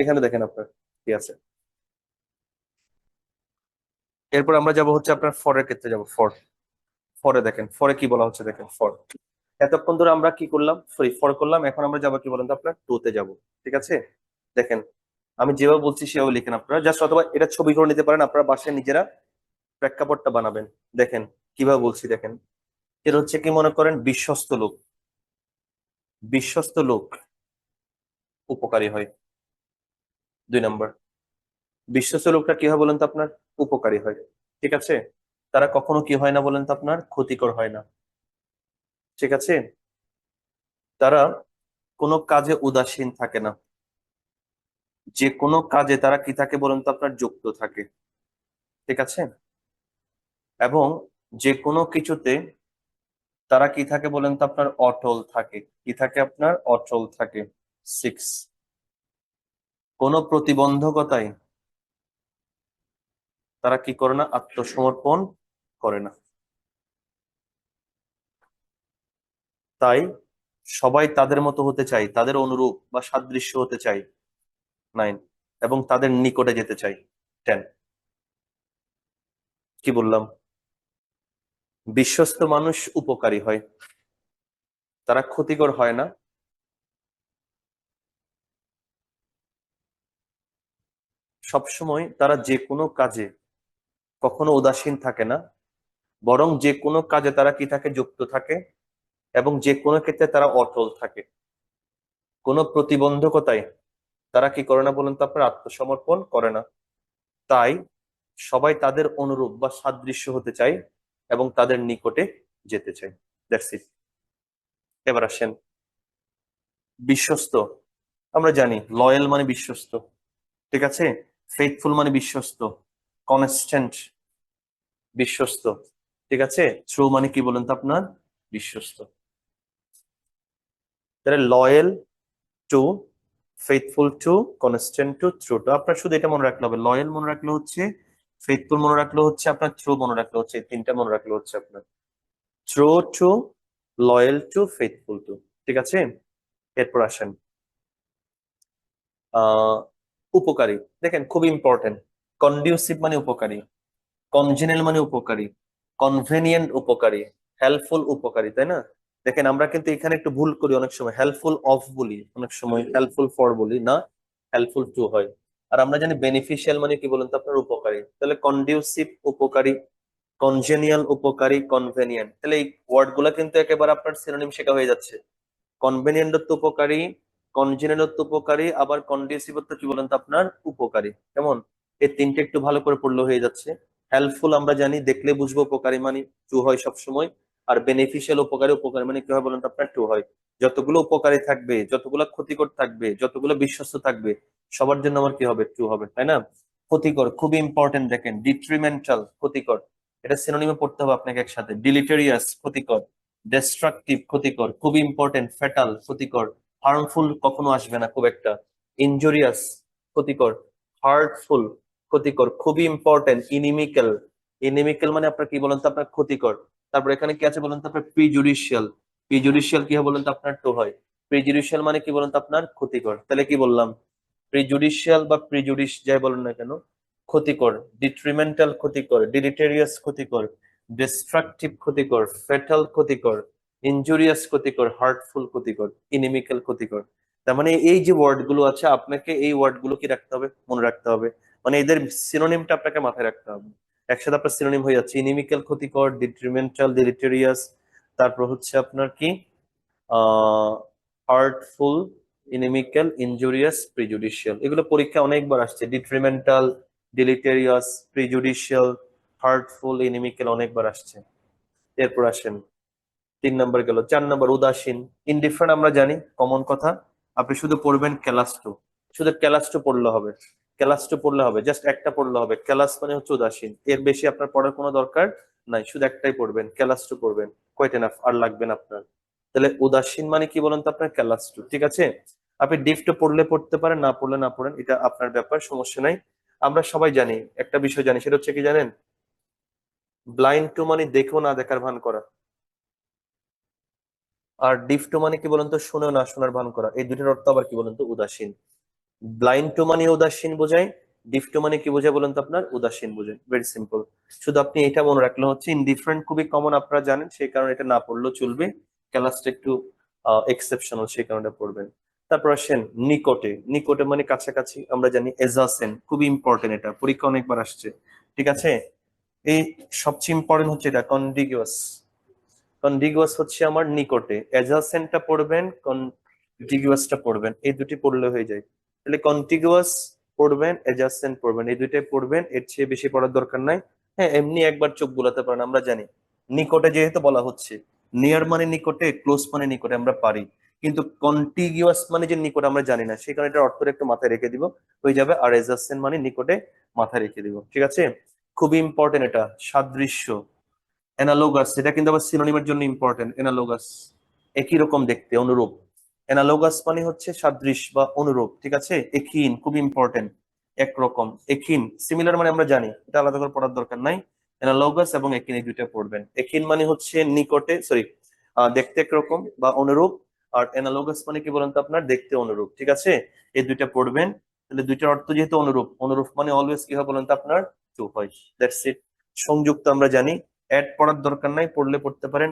এখানে দেখেন আপনার কি আছে। এরপর আমরা যাব হচ্ছে আপনার ফরের ক্ষেত্রে যাব, ফর। ফরে দেখেন, ফরে কি বলা হচ্ছে দেখেন, ফর। এতক্ষণ ধরে আমরা কি করলাম সরি ফর করলাম, এখন আমরা যাব কি বলেন তো আপনার টু তে যাব, ঠিক আছে? দেখেন, আমি যেভাবে বলছি সেভাবে লিখেন আপনারা জাস্ট অথবা এটা ছবি করে নিতে পারেন, আপনারা বাসায় নিজেরা প্রেক্ষাপটটা বানাবেন। দেখেন, কীভাবে বলছি দেখেন, এর হচ্ছে কি মনে করেন, বিশ্বস্ত লোক বিশ্বস্ত লোক উপকারী হয়। দুই নম্বর। বিশ্বস্ত লোকটা কি হয় বলেন তো আপনার? উপকারী হয়। ঠিক আছে? তারা কখনো কি হয় না বলেন তো আপনার? ক্ষতিকর হয় না। ঠিক আছে? তারা কোনো কাজে উদাসীন থাকে না। যে কোনো কাজে তারা কি থাকে বলেন তো আপনার? যুক্ত থাকে। ঠিক আছে? এবং যে কোনো কিছুতে তারা কি থাকে বলেন তো আপনার? অটল থাকে। কি থাকে আপনার? অটল থাকে। সিক্স কোনো প্রতিবন্ধকতায় তারা কি করে না? আত্মসমর্পণ করে না। তাই সবাই তাদের মতো হতে চাই, তাদের অনুরূপ বা সাদৃশ্য হতে চাই। নাইন। এবং তাদের নিকটে যেতে চাই। টেন। কি বললাম? বিশ্বস্ত মানুষ উপকারী হয়। তারা ক্ষতিকর হয় না। সবসময় তারা যে কোনো কাজে কখনো উদাসীন থাকে না, বরং যে কোনো কাজে তারা কি থাকে? যুক্ত থাকে এবং যে কোনো ক্ষেত্রে তারা অটল থাকে। কোনো প্রতিবন্ধকতায় তারা কি করে না বলুন তো আপনার? আত্মসমর্পণ করে না। তাই সবাই তাদের অনুরূপ বা সাদৃশ্য হতে চায় এবং তাদের নিকটে যেতে চায় দ্যাটস এবার আসেন। বিশ্বস্ত, আমরা জানি লয়াল মানে বিশ্বস্ত। ঠিক আছে? ফেথফুল মানে বিশ্বস্ত কনস্ট্যান্ট বিশ্বস্ত, ঠিক আছে? থ্রু মানে কি বলেন তো আপনার? বিশ্বস্ত। তাহলে loyal to faithful to constant to through to আপনার শুধু এটা মনে রাখলে হবে। লয়েল মনে রাখলে হচ্ছে ফেথফুল মনে রাখলে হচ্ছে আপনার থ্রু মনে রাখলে হচ্ছে তিনটা মনে রাখলে হচ্ছে আপনার। Through to loyal to faithful to ঠিক আছে? এরপর আসেন। আহ উপকারী। দেখেন, খুব ইম্পর্টেন্ট কন্ডিউসিভ মানে উপকারী। কনজেনাল মানে উপকারী। কনভেনিয়েন্ট উপকারী। হেল্পফুল উপকারী, তাই না? দেখেন, আমরা কিন্তু এখানে একটু ভুল করি অনেক সময়। হেল্পফুল অফ বলি। অনেক সময় হেল্পফুল ফর বলি, না? হেল্পফুল টু হয়। আর আমরা জানি বেনিফিশিয়াল মানে কি বলেন তো আপনার? উপকারী। তাহলে কন্ডিউসিভ উপকারী কনজেনিয়াল উপকারী কনভেনিয়েন্ট তাহলে এই ওয়ার্ড কিন্তু একেবারে আপনার সিনোনিম শেখা হয়ে যাচ্ছে। কনভেনিয়েন্ট উপকারী কনজেনালত্ব উপকারী, আবার কন্ডিউসিভত্ব কি বলেন তো আপনার? উপকারী। কেমন? এই তিনটে একটু ভালো করে পড়ল হয়ে যাচ্ছে। হেল্পফুল আমরা জানি, দেখলে বুঝব উপকারী মানে টু হয় সবসময়। আর বেনিফিশিয়াল উপকারী উপকারী মানে কি হয় বলেন তো আপনার টু হয়। যতগুলো উপকারী থাকবে, যতগুলো ক্ষতিকর থাকবে, যতগুলো বিশ্বস্ত থাকবে, সবার জন্য আমার কি হবে? টু হবে, তাই না? ক্ষতিকর খুবই ইম্পর্টেন্ট দেখেন ডিট্রিমেন্টাল ক্ষতিকর। এটা সিনোনিমে পড়তে হবে আপনাকে একসাথে। ডিলিটেরিয়াস ক্ষতিকর। ডিস্ট্রাকটিভ ক্ষতিকর। খুবই ইম্পর্টেন্ট ফ্যাটাল ক্ষতিকর। হার্মফুল কখনো আসবে না, খুব একটা। ইনজুরিয়াস ক্ষতিকর। হার্টফুল ক্ষতিকর। খুবই ইম্পর্টেন্ট ইনিমিক্যাল ইনিমিক্যাল মানে আপনার কি বলেন তো? আপনার ক্ষতিকর। তারপর এখানে কি আছে বলেন তো? আপনার প্রিজুডিশিয়াল প্রিজুডিশিয়াল কি বলেন তো? আপনার টু হয়। প্রিজুডিশিয়াল মানে কি বলেন তো? আপনার ক্ষতিকর। তাহলে কি বললাম? প্রিজুডিশিয়াল বা প্রিজুডিশ যাই বলেন না কেন? ক্ষতিকর। ডিট্রিমেন্টাল ক্ষতিকর। ডিলিটেরিয়াস ক্ষতিকর। ডিস্ট্রাকটিভ ক্ষতিকর। ফেটাল ক্ষতিকর। ইনজুরিয়াস ক্ষতিকর হার্টফুল ক্ষতিকর ইনিমিক্যাল ক্ষতিকর। তার মানে এই যে ওয়ার্ডগুলো আছে, আপনাকে এই ওয়ার্ডগুলো কি রাখতে হবে? মনে রাখতে হবে। মানে এদের সিনোনিমটা আপনাকে মাথায় রাখতে হবে। একসাথে আপনার সিনোনিম হয়ে যাচ্ছে ইনিমিক্যাল ক্ষতিকর ডিট্রিমেন্টাল ডিলিটেরিয়াস তারপর হচ্ছে আপনার কি? হার্টফুল ইনিমিক্যাল ইনজুরিয়াস প্রিজুডিশিয়াল এগুলো পরীক্ষা অনেকবার আসছে। ডিট্রিমেন্টাল ডিলিটেরিয়াস প্রিজুডিশিয়াল হার্টফুল ইনিমিক্যাল অনেকবার আসছে। এরপর আসেন। তিন নম্বর গেল, চার নম্বর উদাসীন ইনডিফারেন্ট আমরা জানি কমন কথা। আপনি শুধু পড়বেন ক্যালাস টু শুধু ক্যালাস টু পড়লে হবে। ক্যালাস টু পড়লে হবে জাস্ট একটা পড়লে হবে। ক্যালাস মানে হচ্ছে উদাসীন। এর বেশি আপনার পড়ার কোনো দরকার নাই, শুধু একটাই পড়বেন ক্লাস টু পড়বেন। কোয়াইট এনাফ আর লাগবেন আপনার। তাহলে উদাসীন মানে কি বলেন তো আপনার? ক্যালাস টু ঠিক আছে? আপনি ডিফটো পড়লে পড়তে পারেন, না পড়লে না পড়েন, এটা আপনার ব্যাপার, সমস্যা নাই। আমরা সবাই জানি, একটা বিষয় জানি, সেটা হচ্ছে কি জানেন? ব্লাইন্ড টু মানে দেখেও না দেখার ভান করা। আর ডিফটো মানে কি বলেন তো? শুনেও না, শোনার ভান করা। এই দুটোর অর্থ আবার কি বলেন তো? উদাসীন। ব্লাইন্ড টু মানে উদাসীন বোঝায় ডিফ টু মানে কি বোঝায় বলুন তো আপনার? উদাসীন বোঝায়। ভেরি সিম্পল শুধু আপনি এটা মনে রাখলে হচ্ছে ইনডিফারেন্ট খুবই কমন আপনারা জানেন, সেই কারণে এটা না পড়লেও চলবে। ক্লাসটা একটু এক্সেপশনাল সেই কারণে পড়বেন। তারপর আসেন নিকটে। নিকটে মানে কাছাকাছি, আমরা জানি এজাসেন, খুবই ইম্পর্টেন্ট এটা। পরীক্ষা অনেকবার আসছে। ঠিক আছে? এই সবচেয়ে ইম্পর্টেন্ট হচ্ছে এটা কন্ডিগুয়াস কন্ডিগুয়াস হচ্ছে আমার নিকটে। এজাসেন্টটা পড়বেন কন্টিগুয়াসটা পড়বেন, এই দুটি পড়লে হয়ে যায়। তাহলে কন্টিগুয়াস পড়বেন এজাসেন্ট পড়বেন, এই দুইটাই পড়বেন, এর চেয়ে বেশি পড়ার দরকার নাই। হ্যাঁ এমনি একবার চোখ বোলাতে পারেন, আমরা জানি। নিকটে যেহেতু বলা হচ্ছে নিয়ার মানে নিকটে ক্লোজ মানে নিকটে আমরা পারি। কিন্তু কন্টিগুয়াস মানে যে নিকটে আমরা জানি না, সেই কারণে এটার অর্থটা একটু মাথায় রেখে দিব। হয়ে যাবে, আর এজাসেন্ট মানে নিকটে মাথায় রেখে দিব। ঠিক আছে? খুবই ইম্পর্টেন্ট এটা, সাদৃশ্য। অ্যানালোগাস এটা কিন্তু আবার সিনোনিমের জন্য ইম্পর্টেন্ট অ্যানালোগাস একই রকম দেখতে, অনুরূপ। অ্যানালোগাস মানে হচ্ছে সাদৃশ্য বা অনুরূপ, ঠিক আছে? একিন খুব ইম্পর্টেন্ট একরকম একিন সিমিলার মানে আমরা জানি, এটা আলাদা করে পড়ার দরকার নাই। অ্যানালোগাস এবং একিন এই দুইটা পড়বেন। একিন মানে হচ্ছে নিকটে সরি দেখতে একরকম বা অনুরূপ। আর অ্যানালোগাস মানে কি বলেন তো আপনার? দেখতে অনুরূপ, ঠিক আছে? এই দুইটা পড়বেন। তাহলে দুইটার অর্থ যেহেতু অনুরূপ অনুরূপ মানে অলওয়েজ কি হয় বলেন তো আপনার? টু হয়। দ্যাটস ইট সংযুক্ত আমরা জানি। অ্যাড পড়ার দরকার নাই, পড়লে পড়তে পারেন।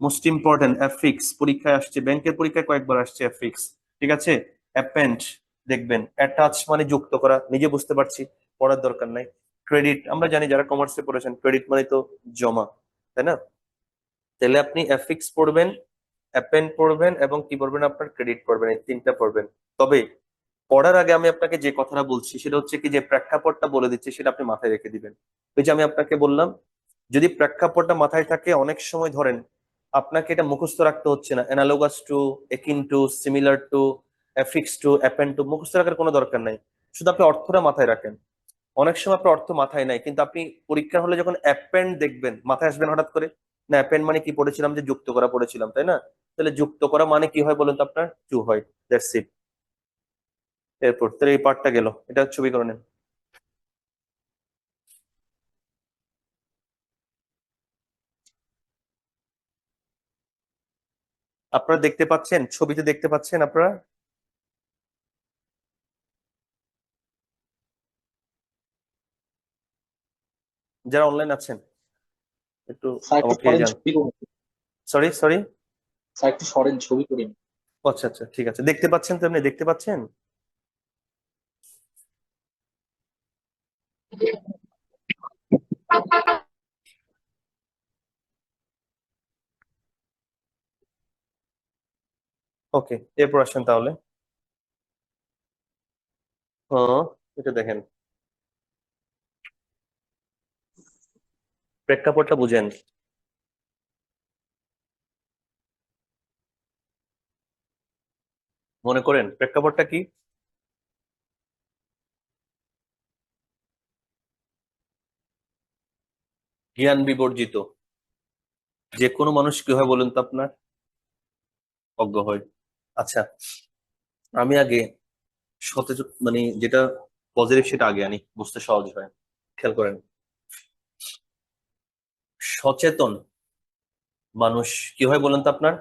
মোস্ট ইম্পর্টেন্ট অ্যাফিক্স পরীক্ষায় আসছে, ব্যাংকের পরীক্ষায় কয়েকবার আসছে অ্যাফিক্স ঠিক আছে? অ্যাপেন্ড দেখবেন অ্যাটাচ মানে যুক্ত করা, নিজে বুঝতে পারছি, পড়ার দরকার নাই। ক্রেডিট আমরা জানি যারা কমার্সে পড়েছেন ক্রেডিট মানে তো জমা, তাই না? তাহলে আপনি অ্যাফিক্স পড়বেন অ্যাপেন্ড পড়বেন এবং কি পড়বেন? আপনার ক্রেডিট পড়বেন, এই তিনটা পড়বেন। তবে পড়ার আগে আমি আপনাকে যে কথাটা বলছি, সেটা হচ্ছে কি যে প্রেক্ষাপটটা বলে দিচ্ছি, সেটা আপনি মাথায় রেখে দিবেন। ওই যে আমি আপনাকে বললাম যদি প্রেক্ষাপটটা মাথায় থাকে, অনেক সময় ধরেন আপনাকে এটা মুখস্থ রাখতে হচ্ছে না। Analogous to akin to similar to affix to append to মুখস্থ রাখার কোনো দরকার নাই। শুধু আপনি অর্থটা মাথায় রাখেন। অনেক সময় আপনার অর্থ মাথায় নাই, কিন্তু আপনি পরীক্ষা হলে যখন অ্যাপেন্ড দেখবেন, মাথায় আসবেন হঠাৎ করে? না অ্যাপেন্ড মানে কি পড়েছিলাম যে যুক্ত করা পড়েছিলাম, তাই না? তাহলে যুক্ত করা মানে কি হয় বলুন তো আপনার? টু হয় দ্যাটস ইট এরপর, তাহলে এই পার্টটা গেল। এটা ছবি করে নেন। আপনারা দেখতে পাচ্ছেন ছবিতে দেখতে পাচ্ছেন আপনারা? যারা অনলাইন আছেন একটু সরি সরি একটু সরেন ছবি করিন। আচ্ছা আচ্ছা ঠিক আছে। দেখতে পাচ্ছেন তো আপনি? দেখতে পাচ্ছেন? ওকে, এরপর আসেন তাহলে। হ্যাঁ এটা দেখেন। প্রেক্ষাপটটা বুঝেন। মনে করেন, প্রেক্ষাপটটা কি? জ্ঞান বিবর্জিত। যে কোনো মানুষ কি হয় বলুন তো আপনার? অজ্ঞ হয়। আচ্ছা আমি আগে সচেতন মানে যেটা পজিটিভ সেটা আগে আনি, বুঝতে সহজ হয়, খেয়াল করেন। সচেতন মানুষ কি হয় বলুন তো আপনার?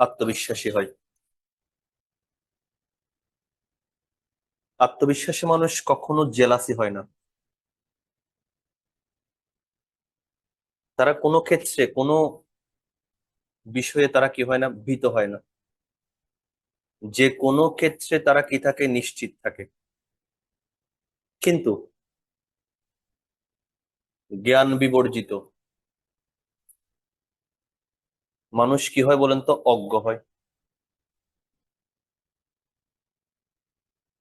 আত্মবিশ্বাসী হয়। আত্মবিশ্বাসী মানুষ কখনো জেলাসি হয় না। তারা কোনো ক্ষেত্রে, কোনো বিষয়ে তারা কি হয় না? ভীত হয় না। যে কোনো ক্ষেত্রে তারা কি থাকে? নিশ্চিত থাকে। কিন্তু জ্ঞান বিবর্জিত। মানুষ কি হয় বলেন তো? অজ্ঞ হয়।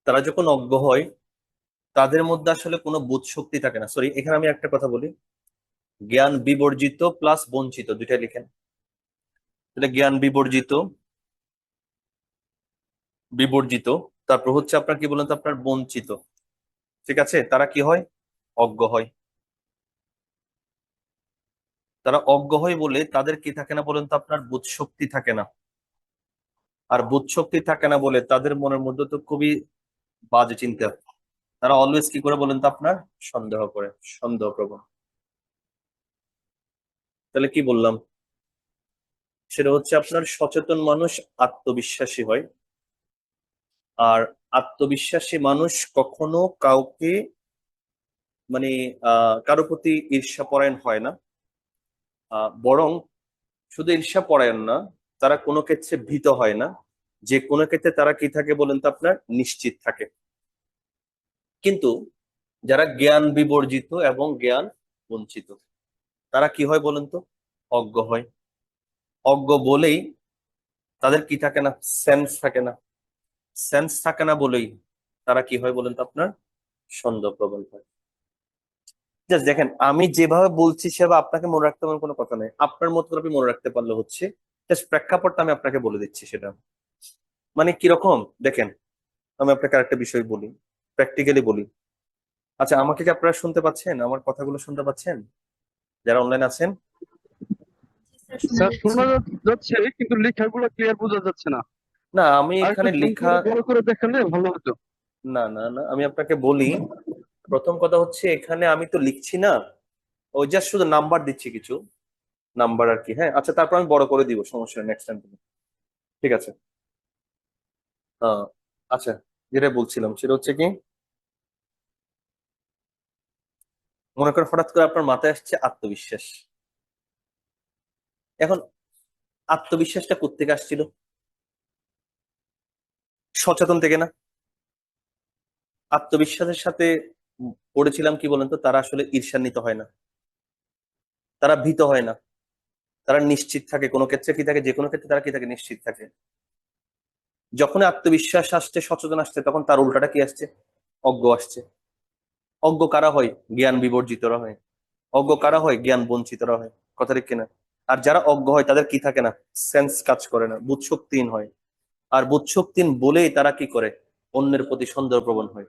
তারা যখন অজ্ঞ হয়, তাদের মধ্যে আসলে কোনো বোধ শক্তি থাকে না। সরি এখানে আমি একটা কথা বলি। জ্ঞান বিবর্জিত প্লাস বঞ্চিত, দুইটাই লিখেন। তাহলে জ্ঞান বিবর্জিত। বিবর্জিত। তারপর হচ্ছে আপনার কি বলেন তো? আপনার বঞ্চিত। ঠিক আছে? তারা কি হয়? অজ্ঞ হয়। তারা অজ্ঞ হয় বলে তাদের কি থাকে না বলেন তো? আপনার বোধ শক্তি থাকে না। আর বোধ শক্তি থাকে না বলে তাদের মনের মধ্যে তো খুবই বাজে চিন্তা। তারা অলওয়েজ কি করে বলেন তো আপনার? সন্দেহ করে। সন্দেহ প্রবণ। তাহলে কি বললাম? সেটা হচ্ছে আপনার সচেতন মানুষ আত্মবিশ্বাসী হয়। আর আত্মবিশ্বাসী মানুষ কখনো কাউকে মানে কারও প্রতি ঈর্ষাপরায়ণ হয় না। বরং শুধু ঈর্ষা পরায়ণ না, তারা কোনো ক্ষেত্রে ভীত হয় না। যে কোনো ক্ষেত্রে তারা কি থাকে বলেন তো আপনার? নিশ্চিত থাকে। কিন্তু যারা জ্ঞান বিবর্জিত এবং জ্ঞান বঞ্চিত, তারা কি হয় বলেন তো? অজ্ঞ হয়। অজ্ঞ বলেই তাদের কি থাকে না? সেন্স থাকে না। সেন্স থাকে না বলেই তারা কি হয় বলেন তো আপনার? সন্দেহ প্রবল হয়। জাস্ট দেখেন, আমি যেভাবে বলছি সেভাবে আপনাকে মনে রাখতে আমার কোনো কথা নেই। আপনার মতো করে আপনি মনে রাখতে পারলে হচ্ছে জাস্ট প্রেক্ষাপটটা আমি আপনাকে বলে দিচ্ছি সেটা। মানে কীরকম দেখেন, আমি আপনাকে আরেকটা বিষয় বলি প্র্যাকটিক্যালি বলি। আচ্ছা আমাকে কি আপনারা শুনতে পাচ্ছেন? আমার কথাগুলো শুনতে পাচ্ছেন? যারা অনলাইন আছেন? স্যার শোনা যাচ্ছে কিন্তু লেখাগুলো ক্লিয়ার বোঝা যাচ্ছে না। না আমি এখানে লেখা বড় করে দেখালে ভালো হতো। না না না আমি আপনাকে বলি প্রথম কথা হচ্ছে এখানে আমি তো লিখছি না। ওই জাস্ট শুধু নাম্বার দিচ্ছি কিছু। নাম্বার আর কি হ্যাঁ? আচ্ছা তারপর আমি বড় করে দিব সমস্যা নেক্সট টাইম ঠিক আছে। আহ, আচ্ছা যেটা বলছিলাম সেটা হচ্ছে কি মনে করেন হঠাৎ করে আপনার মাথায় আসছে আত্মবিশ্বাস। এখন আত্মবিশ্বাসটা কোত্থেকে আসছিল? সচেতন থেকে না? আত্মবিশ্বাসের সাথে পড়েছিলাম কি বলেন তো? তারা আসলে ঈর্ষান্বিত হয় না। তারা ভীত হয় না। তারা নিশ্চিত থাকে। কোনো ক্ষেত্রে কি থাকে? যে কোনো ক্ষেত্রে তারা কি থাকে? নিশ্চিত থাকে। যখন আত্মবিশ্বাস আসছে, সচেতন আসছে, তখন তার উল্টাটা কি আসছে? অজ্ঞ আসছে। অজ্ঞ কারা হয়? জ্ঞান বিবর্জিতরা হয়। অজ্ঞ কারা হয়? জ্ঞান বঞ্চিতরা হয়। কথা ঠিক কিনা? আর যারা অজ্ঞ হয়, তাদের কি থাকে না? সেন্স কাজ করে না বুধশক্তিহীন হয়। আর বুধশক্তিহীন বলেই তারা কি করে? অন্যের প্রতি সন্দেহ প্রবণ হয়।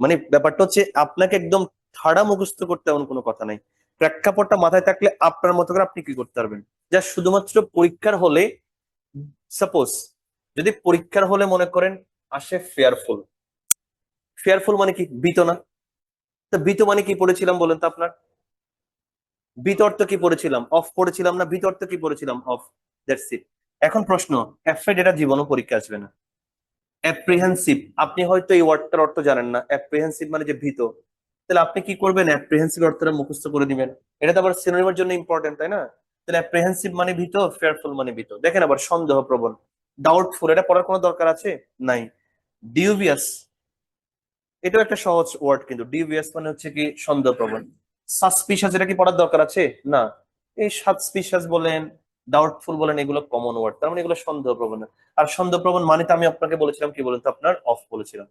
মানে ব্যাপারটা হচ্ছে, আপনাকে একদম ঠাড়া মুখস্থ করতে এমন কোনো কথা নাই। প্রেক্ষাপটটা মাথায় থাকলে আপনার মতো করে আপনি কি করতে পারবেন? যা শুধুমাত্র পরীক্ষার হলে সাপোজ যদি পরীক্ষার হলে মনে করেন, আসে ফেয়ারফুল ফেয়ারফুল মানে কি? বিত না? তো বিত মানে কি পড়েছিলাম বলেন তো আপনার? বিতর্ক কি পড়েছিলাম? অফ পড়েছিলাম না? বিতর্ক কি পড়েছিলাম? অফ দ্যাটস ইট এখন প্রশ্ন অ্যাফ্রেড এটা জীবনও পরীক্ষা আসবে না। অ্যাপ্রিহেন্সিভ আপনি হয়তো এই ওয়ার্ডটার অর্থ জানেন না। অ্যাপ্রিহেন্সিভ মানে যে ভীত। তাহলে আপনি কি করবেন? অ্যাপ্রিহেন্সিভ অর্থটা মুখস্থ করে দিবেন। এটা তো আবার সিনোনিমের জন্য ইম্পর্টেন্ট তাই না? তাহলে অ্যাপ্রিহেন্সিভ মানে ভীত ফেয়ারফুল মানে ভীত। দেখেন আবার সন্দেহ প্রবণ। ডাউটফুল এটা পড়ার কোনো দরকার আছে? নাই। ডিউবিয়াস এটাও একটা সহজ ওয়ার্ড কিন্তু। ডিউবিয়াস মানে হচ্ছে কি সন্দেহ প্রবণ। সাসপিশাস এটা কি পড়ার দরকার আছে? না। এই সাসপিশাস বলেন ডাউটফুল বলেন, এগুলো কমন ওয়ার্ড তার মানে এগুলো সন্দেহ প্রবণ আর সন্দেহ প্রবণ মানে তো আমি আপনাকে বলেছিলাম, কি বলেন তো আপনার? অফ বলেছিলাম।